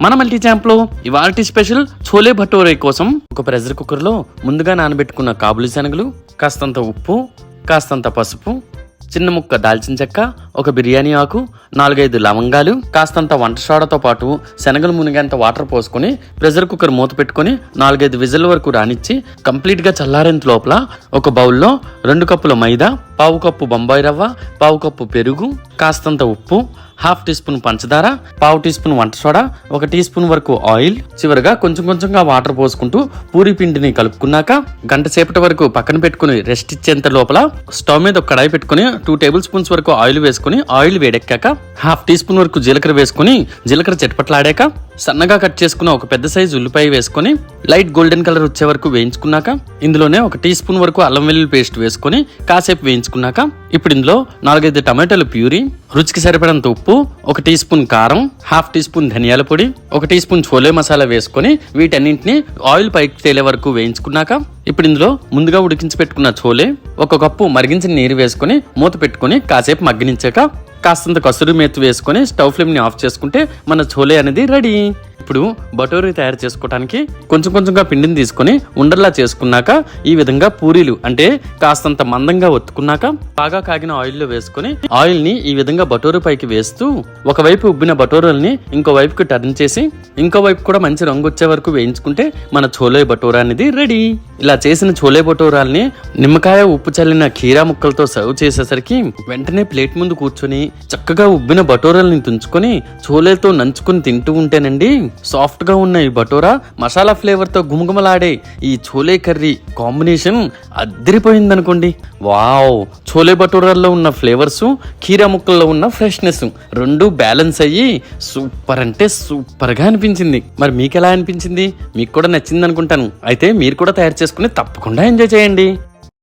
మన మల్టీ ఛాంప్లో ఇవాల్టి స్పెషల్ చోలే భటోరే కోసం ఒక ప్రెషర్ కుక్కర్లో ముందుగా నానబెట్టుకున్న కాబులి శనగలు కాస్తంత ఉప్పు కాస్తంత పసుపు చిన్న ముక్క దాల్చిన చెక్క ఒక బిర్యానీ ఆకు నాలుగైదు లవంగాలు కాస్తంత వంట సోడాతో పాటు శనగలు మునిగేంత వాటర్ పోసుకొని ప్రెషర్ కుక్కర్ మూత పెట్టుకొని నాలుగైదు విజిల్ వరకు రానిచ్చి కంప్లీట్గా చల్లారేంత లోపల ఒక బౌల్లో రెండు కప్పుల మైదా పావు కప్పు బొంబాయి రవ్వ పావు కప్పు పెరుగు కాస్తంత ఉప్పు హాఫ్ టీ స్పూన్ పంచదార పావు టీ స్పూన్ వంట సోడా ఒక టీ స్పూన్ వరకు ఆయిల్ చివరిగా కొంచెం కొంచెంగా వాటర్ పోసుకుంటూ పూరి పిండిని కలుపుకున్నాక గంట సేపటి వరకు పక్కన పెట్టుకుని రెస్ట్ ఇచ్చేంత లోపల స్టవ్ మీద ఒక కడాయి పెట్టుకుని టూ టేబుల్ స్పూన్స్ వరకు ఆయిల్ వేసుకుని ఆయిల్ వేడెక్కాక హాఫ్ టీ స్పూన్ వరకు జీలకర్ర వేసుకుని జీలకర్ర చెట్పట్లాడాక సన్నగా కట్ చేసుకున్న ఒక పెద్ద సైజు ఉల్లిపాయ వేసుకొని లైట్ గోల్డెన్ కలర్ వచ్చే వరకు వేయించుకున్నాక ఇందులోనే ఒక టీ స్పూన్ వరకు అల్లం వెల్లుల్లి పేస్ట్ వేసుకొని కాసేపు వేయించుకున్నాక ఇప్పుడు ఇందులో నాలుగైదు టమాటాలు ప్యూరీ రుచికి సరిపడంత ఉప్పు ఒక టీ స్పూన్ కారం హాఫ్ టీ స్పూన్ ధనియాల పొడి ఒక టీ స్పూన్ చోలే మసాలా వేసుకొని వీటన్నింటిని ఆయిల్ పైకి తేలే వరకు వేయించుకున్నాక ఇప్పుడు ఇందులో ముందుగా ఉడికించి పెట్టుకున్న చోలే ఒక కప్పు మరిగించిన నీరు వేసుకొని మూత పెట్టుకొని కాసేపు మగ్గనించాక కాస్తంత కసూరి మేతి వేసుకొని స్టవ్ ఫ్లేమ్ని ఆఫ్ చేసుకుంటే మన చోలే అనేది రెడీ. ఇప్పుడు బటోరీ తయారు చేసుకోవడానికి కొంచెం కొంచెంగా పిండిని తీసుకొని ఉండల్లా చేసుకున్నాక ఈ విధంగా పూరీలు అంటే కాస్తంత మందంగా ఒత్తుకున్నాక బాగా కాగిన ఆయిల్లో వేసుకొని ఆయిల్ని ఈ విధంగా బటోరు పైకి వేస్తూ ఒకవైపు ఉబ్బిన బటోరల్ని ఇంకో వైపుకి టర్న్ చేసి ఇంకో వైపు కూడా మంచి రంగు వచ్చే వరకు వేయించుకుంటే మన చోలే బటోరా అనేది రెడీ. ఇలా చేసిన చోలే బటోరాల్ని నిమ్మకాయ ఉప్పు చల్లిన కీరా ముక్కలతో సర్వ్ చేసేసరికి వెంటనే ప్లేట్ ముందు కూర్చొని చక్కగా ఉబ్బిన బటోరల్ని తుంచుకొని చోలేతో నంచుకొని తింటూ ఉంటేనండి సాఫ్ట్గా ఉన్న ఈ బటోరా. మసాలా ఫ్లేవర్తో గుమగుమలాడే ఈ చోలే కర్రీ కాంబినేషన్ అద్దరిపోయిందనుకోండి. వావ్! చోలే బటోరాల్లో ఉన్న ఫ్లేవర్స్ కీరా ముక్కల్లో ఉన్న ఫ్రెష్నెస్ రెండు బ్యాలెన్స్ అయ్యి సూపర్ అంటే సూపర్గా అనిపించింది. మరి మీకు ఎలా అనిపించింది? మీకు కూడా నచ్చింది అనుకుంటాను అయితే మీరు కూడా తయారు చేసుకుని తప్పకుండా ఎంజాయ్ చేయండి.